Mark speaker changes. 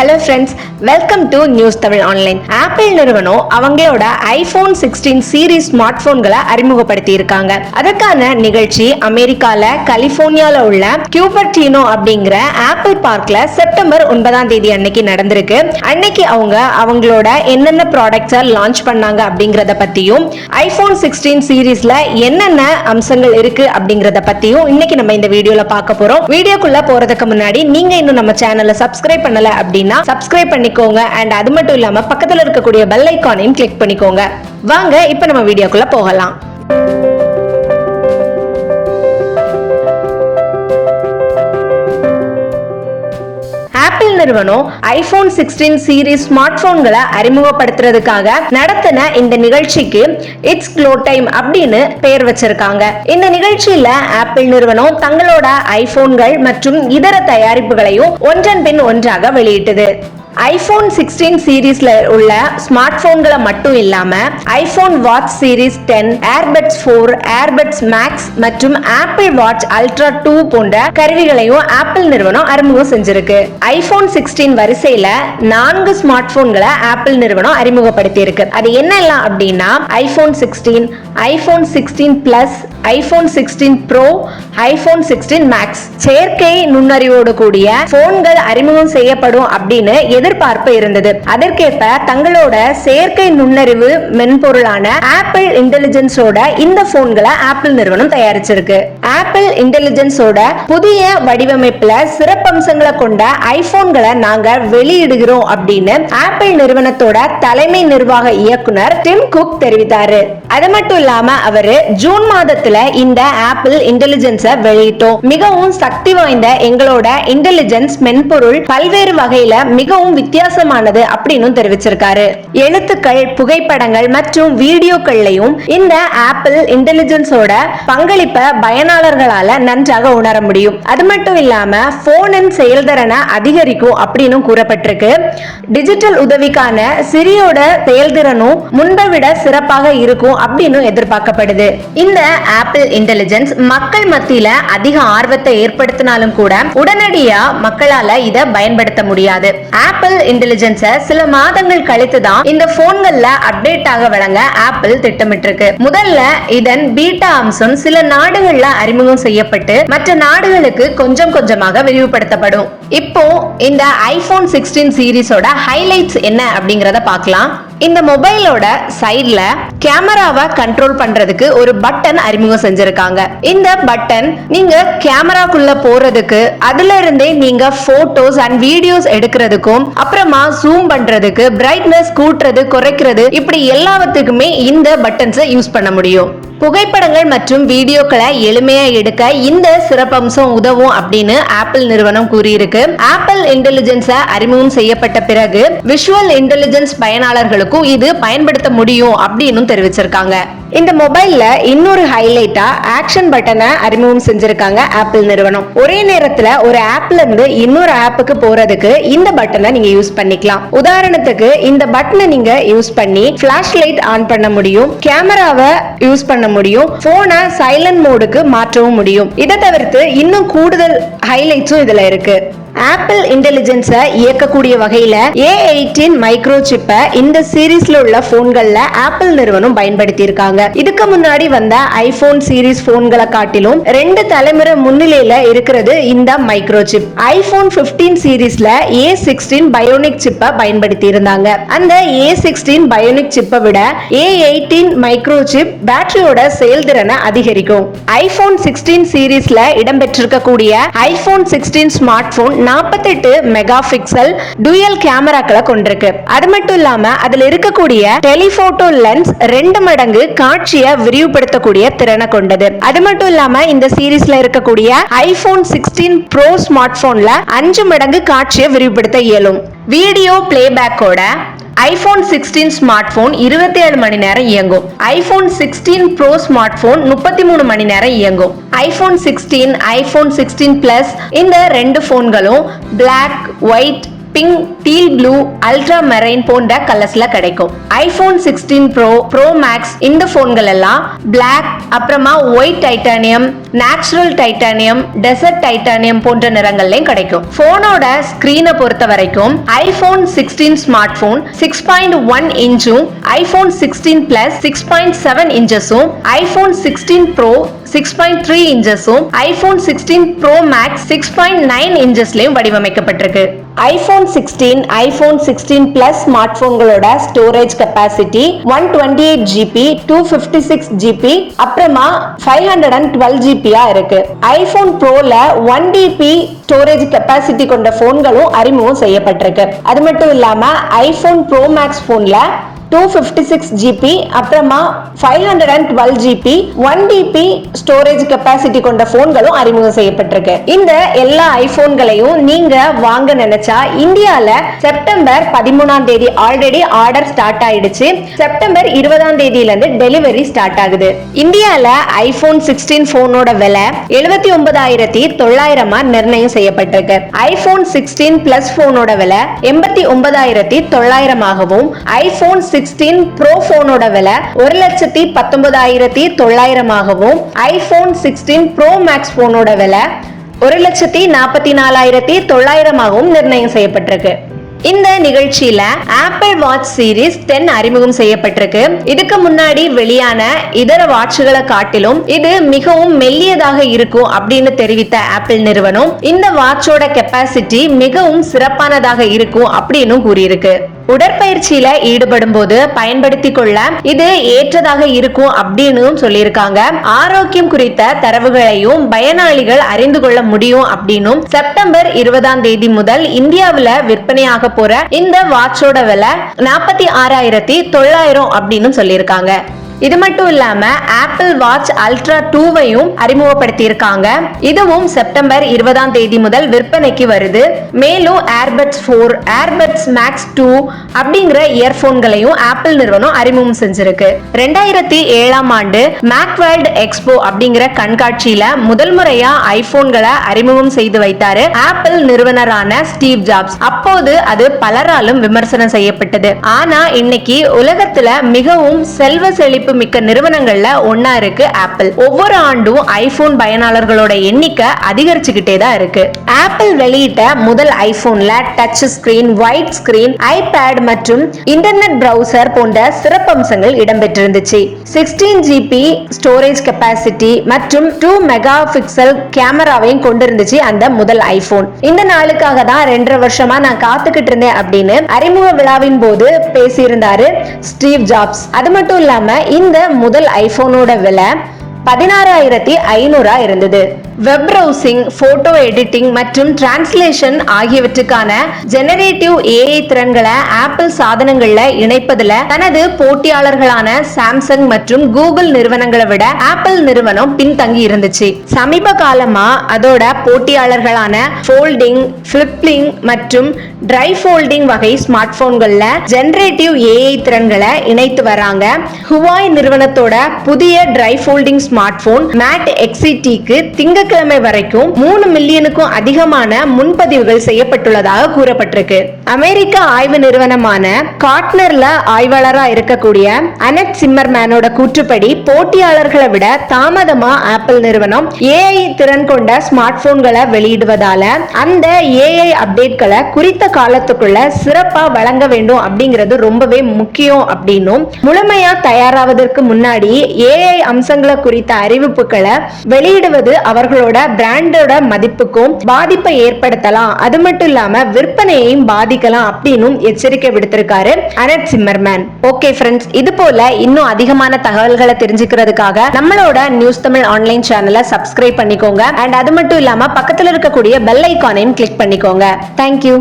Speaker 1: Hello friends welcome to news Tamil online Apple நிறுவனம் அவங்களோட iPhone sixteen series smart போன்களை அறிமுகப்படுத்தி இருக்காங்க அதற்கான நிகழ்ச்சி அமெரிக்கால கலிபோர்னியால உள்ள கியூபர்டினோ அப்படிங்கிற ஆப்பிள் பார்க்ல செப்டம்பர் ஒன்பதாம் தேதி அன்னைக்கு நடந்திருக்கு. அன்னைக்கு அவங்க அவங்களோட என்னென்ன ப்ராடக்ட்ஸை லான்ச் பண்ணாங்க அப்படிங்கறத பத்தியும் ஐபோன் சிக்ஸ்டீன் சீரீஸ்ல என்னென்ன அம்சங்கள் இருக்கு அப்படிங்கறத பத்தியும் இன்னைக்கு நம்ம இந்த வீடியோல பார்க்க போறோம். வீடியோக்குள்ள போறதுக்கு முன்னாடி நீங்க இன்னும் நம்ம சேனலை சப்ஸ்கிரைப் பண்ணல அப்படின்னு சப்ஸ்கிரைப் பண்ணிக்கோங்க. அண்ட் அது மட்டும் இல்லாம பக்கத்துல இருக்கக்கூடிய பெல் ஐக்கானையும் கிளிக் பண்ணிக்கோங்க. வாங்க இப்ப நம்ம வீடியோக்குள்ள போகலாம். ஆப்பிள் நிறுவனம் ஐபோன் சிக்ஸ்டீன் சீரீஸ் ஸ்மார்ட் போன்களை அறிமுகப்படுத்துறதுக்காக நடத்தின இந்த நிகழ்ச்சிக்கு இட்ஸ் க்ளோ டைம் அப்படின்னு பெயர் வச்சிருக்காங்க. இந்த நிகழ்ச்சியில ஆப்பிள் நிறுவனம் தங்களோட ஐபோன்கள் மற்றும் இதர தயாரிப்புகளையும் ஒன்றன் பின் ஒன்றாக வெளியிட்டது. ஐஃபோன் சிக்ஸ்டீன் சீரீஸ்ல உள்ள ஸ்மார்ட் போன்களை மட்டும் இல்லாம iPhone watch series ten AirPods four AirPods Max மற்றும் ஆப்பிள் வாட்ச் அல்ட்ரா டூ போன்ற கருவிகளையும் ஆப்பிள் நிறுவனம் அறிமுகம் செஞ்சிருக்கு. ஐபோன் சிக்ஸ்டீன் வரிசையில நான்கு ஸ்மார்ட் போன்களை ஆப்பிள் நிறுவனம் அறிமுகப்படுத்தி இருக்கு அது என்னெல்லாம் அப்படின்னா iPhone sixteen iPhone sixteen Plus iPhone sixteen Pro iPhone sixteen Max செயற்கை நுண்ணறிவோடு கூடிய போன்கள் அறிமுகம் செய்யப்படும் அப்படின்னு எதிர்பார்ப்பு இருந்தது. அதற்கேற்ப தங்களோட செயற்கை நுண்ணறிவு மென்பொருளான ஆப்பிள் இன்டெலிஜென்ஸோட இந்த போன்களை ஆப்பிள் நிறுவனம் தயாரிச்சிருக்கு. ஆப்பிள் இன்டெலிஜென்ஸோட புதிய வடிவமைப்புல சிறப்பம்சங்களை கொண்ட ஐபோன்களை நாங்க வெளியிடுகிறோம் அப்படின்னு ஆப்பிள் நிறுவனத்தோட தலைமை நிர்வாக இயக்குனர் டிம் குக் தெரிவித்தாரு. அது மட்டும் இல்லாம அவரு ஜூன் மாதத்துல இந்த ஆப்பிள் இன்டெலிஜென்ஸ வெளியிட்டோம். மிகவும் சக்தி வாய்ந்த எங்களோட இன்டெலிஜென்ஸ் மென்பொருள் பல்வேறு வகையில மிகவும் வித்தியாசமானது அப்படின்னு தெரிவிச்சிருக்காரு. எழுத்துக்கள் புகைப்படங்கள் மற்றும் வீடியோக்கள்லையும் இந்த ஆப்பிள் இன்டெலிஜென்ஸோட பங்களிப்பை பயனாளர்களால நன்றாக உணர முடியும். அது மட்டும் இல்லாம போனின் செயல்திறனை அதிகரிக்கும் அப்படின்னு கூறப்பட்டிருக்கு. டிஜிட்டல் உதவிக்கான சிரியோட செயல்திறனும் முன்பை விட சிறப்பாக இருக்கும் அப்படின்னு எதிர்பார்க்கப்படுது. இந்த ஆப்பிள் இன்டெலிஜென்ஸ் மக்கள் மத்தியில அதிக ஆர்வத்தை ஏற்படுத்தினாலும் கூட உடனடியா மக்களால இதை பயன்படுத்த முடியாது. ஆப்பிள் இன்டெலிஜென்ஸ சில மாதங்கள் கழித்து தான் இந்த போன்கள்ல அப்டேட் ஆக வழங்க ஆப்பிள் திட்டமிட்டிருக்கு. முதல்ல இதன் பீட்டா அம்சம் சில நாடுகள்ல அறிமுகம் செய்யப்பட்டு மற்ற நாடுகளுக்கு கொஞ்சம் கொஞ்சமாக விரிவுபடுத்தப்படும். இப்போ இந்த ஐபோன் சிக்ஸ்டீன் சீரிஸோட ஹைலைட்ஸ் என்ன அப்படிங்கறத பார்க்கலாம். இந்த மொபைலோட சைட்ல கேமராவை கண்ட்ரோல் பண்றதுக்கு ஒரு பட்டன் அறிமுகம் செஞ்சிருக்காங்க. இந்த பட்டன் நீங்க கேமராக்குள்ள போறதுக்கு அதுல இருந்தே நீங்க போட்டோஸ் அண்ட் வீடியோஸ் எடுக்கிறதுக்கும் அப்புறமா ஜூம் பண்றதுக்கு பிரைட்னஸ் கூட்டுறது குறைக்கிறது இப்படி எல்லாத்துக்குமே இந்த பட்டன்ஸை யூஸ் பண்ண முடியும். புகைப்படங்கள் மற்றும் வீடியோக்களை எளிமையா எடுக்க இந்த சிறப்பம்சம் உதவும் அப்படின்னு ஆப்பிள் நிறுவனம் கூறியிருக்கு. ஆப்பிள் இன்டெலிஜென்ஸ அறிமுகம் செய்யப்பட்ட பிறகு விஷுவல் இன்டெலிஜென்ஸ் பயனாளர்களுக்கும் இது பயன்படுத்த முடியும் அப்படின்னு தெரிவிச்சிருக்காங்க. இந்த மொபைல்ல இன்னொரு ஹைலைட்டா ஆக்ஷன் பட்டனை அறிமுகம் செஞ்சிருக்காங்க ஆப்பிள் நிறுவனம். ஒரே நேரத்துல ஒரு ஆப்ல இருந்து இன்னொரு ஆப்புக்கு போறதுக்கு இந்த பட்டனை நீங்க யூஸ் பண்ணிக்கலாம். உதாரணத்துக்கு இந்த பட்டனை நீங்க யூஸ் பண்ணி பிளாஷ் லைட் ஆன் பண்ண முடியும் கேமராவை யூஸ் பண்ண முடியும் போனை சைலண்ட் மோடுக்கு மாற்றவும் முடியும். இதை தவிர்த்து இன்னும் கூடுதல் ஹைலைட்ஸும் இதுல இருக்கு. ஆப்பிள் இன்டெலிஜென்ஸை இயக்கக்கூடிய வகையில் ஏ எயிட்டீன் மைக்ரோ சிப்பை இந்த சீரீஸ்ல உள்ள போன்கள்ல ஆப்பிள் நிறுவனம் பயன்படுத்தி இருக்காங்க இதுக்கு முன்னாடி வந்த ஐபோன் சீரீஸ் போன்களை காட்டிலும் ரெண்டு தலைமுறை முன்னிலையில இருக்கிறது இந்த மைக்ரோ சிப் ஐபோன் பிப்டீன் சீரீஸ்ல ஏ சிக்ஸ்டீன் பயோனிக் சிப்பை பயன்படுத்தி இருந்தாங்க அந்த ஏ சிக்ஸ்டீன் பயோனிக் சிப்பை விட ஏ எயிட்டீன் மைக்ரோ சிப் பேட்டரியோட செயல்திறனை அதிகரிக்கும். ஐபோன் சிக்ஸ்டீன் சீரீஸ்ல இடம்பெற்றிருக்கக்கூடிய ஐபோன் சிக்ஸ்டீன் ஸ்மார்ட் போன் நாற்பத்தெட்டு மெகா பிக்சல் டூயல் கேமராக்களை கொண்டிருக்கு. அது மட்டும் இல்லாம அதுல இருக்கக்கூடிய டெலிபோட்டோ லென்ஸ் ரெண்டு மடங்கு காட்சியை விரிவுபடுத்தக்கூடிய திறனை கொண்டது. அது மட்டும் இல்லாம இந்த சீரீஸ்ல இருக்கக்கூடிய ஐபோன் சிக்ஸ்டீன் ப்ரோ ஸ்மார்ட் போன்ல அஞ்சு மடங்கு காட்சியை விரிவுபடுத்த இயலும். வீடியோ பிளேபேக்கோட ஐபோன் சிக்ஸ்டீன் ஸ்மார்ட் போன் இருபத்தி ஏழு மணி நேரம் இயங்கும். IPhone sixteen Pro smart phone முப்பத்தி மூணு மணி நேரம் இயங்கும். IPhone sixteen iPhone sixteen Plus இந்த ரெண்டு போன்களும் black white pink teal blue ultramarine போன்ற கலர்ஸ்ல கிடைக்கும். IPhone sixteen Pro Pro Max இந்த போன்கள் எல்லாம் பிளாக் அப்புறமா white titanium natural titanium desert titanium போன்ற நிறங்கள்லயும் கிடைக்கும். போனோட ஸ்கிரீனை பொறுத்த வரைக்கும் iPhone sixteen smart phone six point one இன்ச்சும் iPhone sixteen Plus six point seven இன்ச்சஸும் iPhone sixteen Pro six point three இன்ச்சஸும் iPhone sixteen Pro Max six point nine இன்ச்சஸ்லயும் வடிவமைக்கப்பட்டிருக்கு. IPhone sixteen iPhone sixteen Plus smart போன்களோட storage capacity one twenty eight GB two fifty six GB அப்புறமா five hundred and twelve ஜிபியா இருக்கு. IPhone ப்ரோல one TB storage capacity கொண்ட போன்களும் அறிமுகம் செய்யப்பட்டிருக்கு. அது மட்டும் இல்லாம ஐபோன் ப்ரோ மேக்ஸ் போன்ல டூ ஃபிஃப்டி சிக்ஸ் ஜிபி அப்புறமா five hundred and twelve GB one TB storage capacity கொண்ட போன்களும் அறிமுகம் செய்யப்பட்டிருக்கு. இந்த எல்லா ஐபோன்களையும் நீங்க வாங்க நினைச்சா இந்தியால செப்டம்பர் பதிமூணாம் தேதி ஆல்ரெடி ஆர்டர் ஸ்டார்ட் ஆயிடுச்சு. செப்டம்பர் இருபதாம் தேதியில இருந்து டெலிவரி ஸ்டார்ட் ஆகுது. இந்தியால ஐபோன் சிக்ஸ்டீன் போனோட விலை எழுபத்தி ஒன்பதாயிரத்தி தொள்ளாயிரமா நிர்ணயம் செய்யப்பட்டிருக்கு. ஐபோன் சிக்ஸ்டீன் பிளஸ் போனோட விலை எண்பத்தி ஒன்பதாயிரத்தி தொள்ளாயிரமாகவும் ஐபோன் சிக்ஸ்டீன் ப்ரோ போனோட விலை ஒரு லட்சத்தி பத்தொன்பதாயிரத்தி தொள்ளாயிரமாகவும் ஐபோன் சிக்ஸ்டீன் ப்ரோ மேக்ஸ் போனோட விலை ஒரு லட்சத்தி நாற்பத்தி நாலாயிரத்தி தொள்ளாயிரமாகவும் நிர்ணயம் செய்யப்பட்டிருக்கு. இந்த நிகழ்ச்சியில ஆப்பிள் வாட்ச் சீரிஸ் டென் அறிமுகம் செய்யப்பட்டிருக்கு. இதுக்கு முன்னாடி வெளியான இதர வாட்சுகளை காட்டிலும் இது மிகவும் மெல்லியதாக இருக்கும் அப்படின்னு தெரிவித்த ஆப்பிள் நிறுவனம் இந்த வாட்சோட கெப்பாசிட்டி மிகவும் சிறப்பானதாக இருக்கும் அப்படின்னு கூறியிருக்கு. உடற்பயிற்சியில ஈடுபடும் போது பயன்படுத்திக் கொள்ள இது ஏற்றதாக இருக்கும் அப்படின்னு சொல்லியிருக்காங்க. ஆரோக்கியம் குறித்த தரவுகளையும் பயனாளிகள் அறிந்து கொள்ள முடியும் அப்படின்னும் செப்டம்பர் இருபதாம் தேதி முதல் இந்தியாவில் விற்பனையாக போற இந்த வாட்சோட விலை நாற்பத்தி ஆறாயிரத்தி தொள்ளாயிரம் அப்படின்னு சொல்லியிருக்காங்க. இது மட்டும் இல்லாம ஆப்பிள் வாட்ச் அல்ட்ரா டூவையும் அறிமுகப்படுத்தி இருக்காங்க இதுவும் செப்டம்பர் இருபதாம் தேதி முதல் விற்பனைக்கு வருது. மேலும் AirPods four AirPods Max two அப்படிங்கிற இயர்போன்களையும் ஆப்பிள் நிறுவனம் அறிமுகம் செஞ்சிருக்கு. ரெண்டாயிரத்தி ஏழாம் ஆண்டு மேக்வேல்டு எக்ஸ்போ அப்படிங்கிற கண்காட்சியில முதல் முறையா ஐபோன்களை அறிமுகம் செய்து வைத்தாரு ஆப்பிள் நிறுவனரான ஸ்டீவ் ஜாப்ஸ் அப்போது அது பலராலும் விமர்சனம் செய்யப்பட்டது. ஆனா இன்னைக்கு உலகத்துல மிகவும் செல்வ செழிப்பு மிக்க நிறுவனங்கள்ல ஒன்னா இருக்கு ஆப்பிள் ஒவ்வொரு ஆண்டும் ஐபோன் பயனாளர்களோட எண்ணிக்கை அதிகரிச்சுக்கிட்டே தான் இருக்கு. ஆப்பிள் வெளியிட்ட முதல் ஐபோன்ல touch screen white screen iPad மற்றும் இன்டர்நெட் பிரவுசர் போன்ற சிறப்பம்சங்கள் இடம்பெற்றிருந்துச்சு. சிக்ஸ்டீன் ஜிபி ஸ்டோரேஜ் கெப்பாசிட்டி மற்றும் டூ மெகா பிக்சல் கேமராவையும் கொண்டிருந்துச்சு அந்த முதல் ஐபோன் இந்த நாளுக்காக தான் ரெண்டரை வருஷமா நான் காத்துக்கிட்டு இருந்தேன் அப்படின்னு அறிமுக விழாவின் போது பேசியிருந்தாரு ஸ்டீவ் ஜாப்ஸ். அது மட்டும் இல்லாம இந்த முதல் ஐபோனோட விலை பதினாறாயிரத்தி ஐநூறா இருந்தது. வெப் ப்ரௌசிங் போட்டோ எடிட்டிங் மற்றும் டிரான்ஸ்லேஷன் ஆகியவற்றுக்கான ஜெனரேட்டிவ் ஏஐ திறன்களை ஆப்பிள் சாதனங்கள்ல இணைப்பதுல தனது போட்டியாளர்களான சாம்சங் மற்றும் கூகுள் நிறுவனங்களை விட ஆப்பிள் நிறுவனம் பின்தங்கி இருந்துச்சு. சமீப காலமா அதோட போட்டியாளர்களான ஃபோல்டிங் ஃபிளிப்ளிங் மற்றும் ட்ரை ஃபோல்டிங் வகை ஸ்மார்ட் போன்கள்ல ஜெனரேட்டிவ் ஏஐ திறன்களை இணைத்து வராங்க. ஹுவாய் நிறுவனத்தோட புதிய tri folding smart phone Mate எக்ஸிடிக்கு திங்கட்கிழமை வரைக்கும் மூணு மில்லியனுக்கும் அதிகமான முன்பதிவுகள் செய்யப்பட்டுள்ளதாக கூறப்பட்டிருக்கு. அமெரிக்க ஆய்வு நிறுவனமான காட்னர்ல ஆய்வாளரா இருக்கக்கூடிய அனட் சிம்மர்மேனோட கூற்றுப்படி போட்டியாளர்களை விட தாமதமா ஆப்பிள் நிறுவனம் ஏஐ திறன் கொண்ட ஸ்மார்ட் போன்களை வெளியிடுவதால அந்த ஏஐ அப்டேட்களை குறித்த காலத்துக்குள்ள சிறப்பா வழங்க வேண்டும் அப்படிங்கிறது ரொம்பவே முக்கியம் அப்படின்னும் முழுமையா தயாராவதற்கு முன்னாடி ஏஐ அம்சங்களை குறித்த அறிவிப்புகளை வெளியிடுவது அவர்கள் உங்களோட பிராண்டோட மதிப்புக்கும் பாதிப்பை ஏற்படுத்தலாம். அது மட்டும் இல்லாம விற்பனையையும் பாதிக்கலாம் அப்படின்னும் எச்சரிக்கை விடுத்திருக்காரு அனட் சிம்மர்மேன். ஓகே ஃப்ரெண்ட்ஸ் இது போல இன்னும் அதிகமான தகவல்களை தெரிஞ்சுக்கிறதுக்காக நம்மளோட நியூஸ் தமிழ் ஆன்லைன் சேனலை சப்ஸ்கிரைப் பண்ணிக்கோங்க. அண்ட் அது மட்டும் இல்லாம பக்கத்துல இருக்கக்கூடிய பெல் ஐக்கானையும் கிளிக் பண்ணிக்கோங்க. தேங்க்யூ